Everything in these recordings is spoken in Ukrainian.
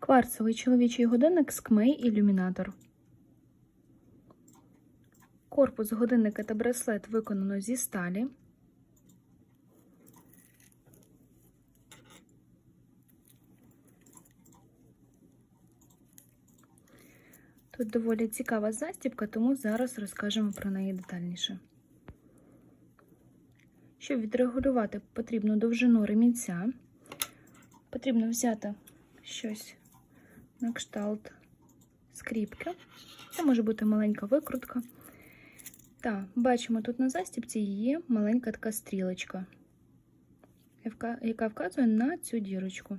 Кварцевий чоловічий годинник Скмей ілюмінатор. Корпус годинника та браслет виконано зі сталі. Тут доволі цікава застібка, тому зараз розкажемо про неї детальніше. Щоб відрегулювати потрібну довжину ремінця, потрібно взяти щось на кшталт скріпки. Це може бути маленька викрутка. Та, бачимо, тут на застібці є маленька така стрілочка, яка вказує на цю дірочку.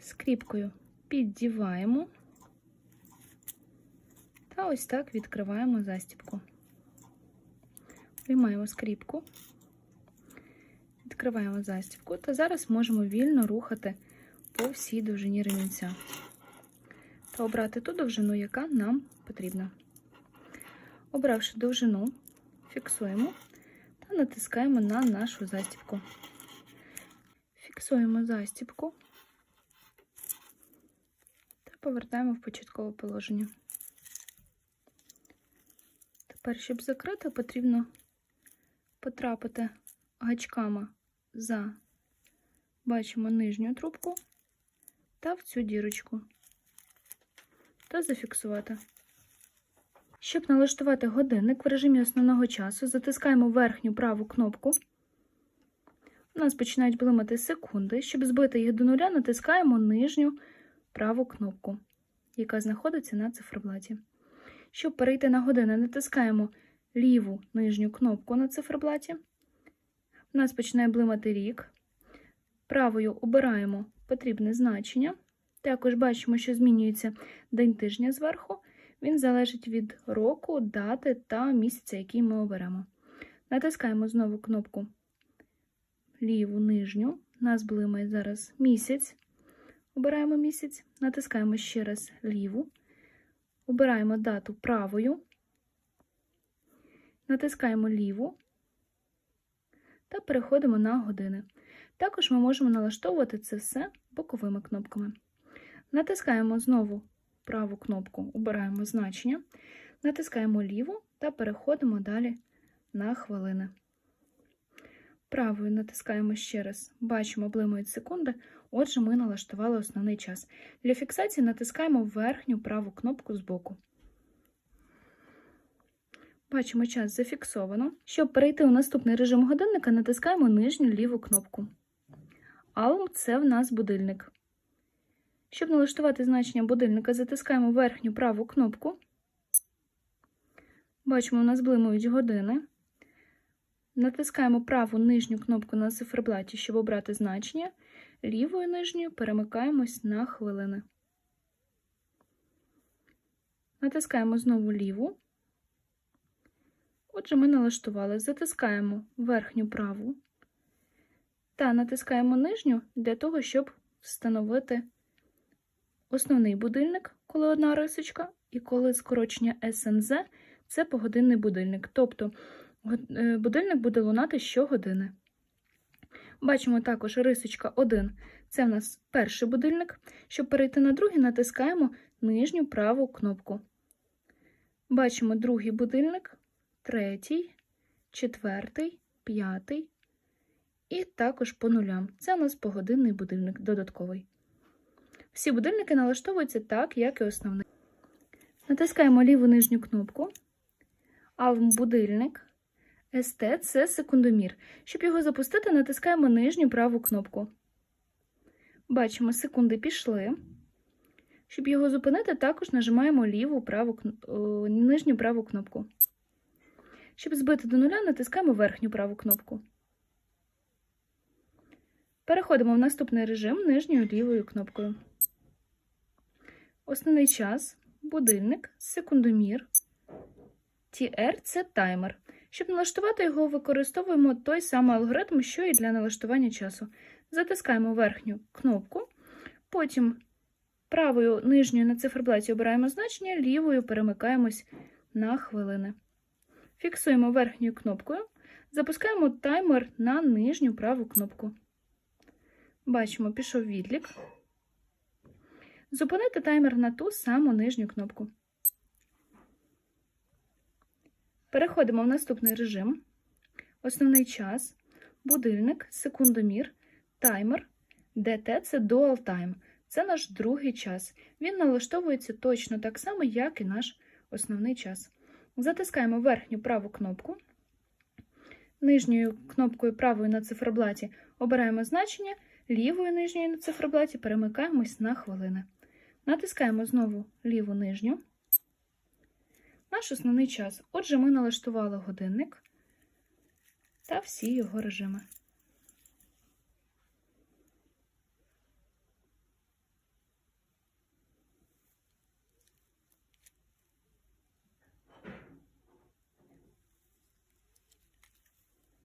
Скріпкою піддіваємо та ось так відкриваємо застібку. Виймаємо скріпку, відкриваємо застібку, та зараз можемо вільно рухати по всій довжині ремінця та обрати ту довжину, яка нам потрібна. Обравши довжину, фіксуємо та натискаємо на нашу застібку. Фіксуємо застібку та повертаємо в початкове положення. Тепер, щоб закрити, потрібно потрапити гачками за, бачимо, нижню трубку та в цю дірочку та зафіксувати. Щоб налаштувати годинник в режимі основного часу, затискаємо верхню праву кнопку. У нас починають блимати секунди. Щоб збити їх до нуля, натискаємо нижню праву кнопку, яка знаходиться на циферблаті. Щоб перейти на години, натискаємо ліву нижню кнопку на циферблаті. У нас починає блимати рік. Правою обираємо потрібне значення. Також бачимо, що змінюється день тижня зверху. Він залежить від року, дати та місяця, який ми оберемо. Натискаємо знову кнопку ліву нижню. Нас блимає зараз місяць. Обираємо місяць, натискаємо ще раз ліву. Обираємо дату правою, натискаємо ліву та переходимо на години. Також ми можемо налаштовувати це все боковими кнопками. Натискаємо знову праву кнопку, обираємо значення, натискаємо ліву та переходимо далі на хвилини. Правою натискаємо ще раз, бачимо, блимають секунди, отже, ми налаштували основний час. Для фіксації натискаємо верхню праву кнопку збоку. Бачимо, час зафіксовано. Щоб перейти у наступний режим годинника, натискаємо нижню ліву кнопку. Алм це в нас будильник. Щоб налаштувати значення будильника, затискаємо верхню праву кнопку. Бачимо, у нас блимають години. Натискаємо праву нижню кнопку на циферблаті, щоб обрати значення. Лівою нижньою перемикаємось на хвилини. Натискаємо знову ліву. Отже, ми налаштували. Затискаємо верхню праву та натискаємо нижню для того, щоб встановити основний будильник, коли одна рисочка, і коли скорочення СНЗ це погодинний будильник. Тобто будильник буде лунати щогодини. Бачимо також рисочка 1 це в нас перший будильник. Щоб перейти на другий, натискаємо нижню праву кнопку. Бачимо другий будильник, третій, четвертий, п'ятий і також по нулям. Це у нас погодинний будильник додатковий. Всі будильники налаштовуються так, як і основний. Натискаємо ліву нижню кнопку, а будильник СТ це секундомір. Щоб його запустити, натискаємо нижню праву кнопку. Бачимо, секунди пішли. Щоб його зупинити, також нажимаємо ліву праву, нижню праву кнопку. Щоб збити до нуля, натискаємо верхню праву кнопку. Переходимо в наступний режим нижньою лівою кнопкою. Основний час, будильник, секундомір. TR – це таймер. Щоб налаштувати його, використовуємо той самий алгоритм, що і для налаштування часу. Затискаємо верхню кнопку, потім правою нижньою на циферблаті обираємо значення, лівою перемикаємось на хвилини. Фіксуємо верхньою кнопкою, запускаємо таймер на нижню праву кнопку. Бачимо, пішов відлік. зупинити таймер на ту саму нижню кнопку. Переходимо в наступний режим. Основний час, будильник, секундомір, таймер, DT – це Dual Time. Це наш другий час. Він налаштовується точно так само, як і наш основний час. Затискаємо верхню праву кнопку. Нижньою кнопкою правою на циферблаті обираємо значення, лівою нижньою на циферблаті перемикаємось на хвилини. Натискаємо знову ліву нижню. Наш основний час. Отже, ми налаштували годинник та всі його режими.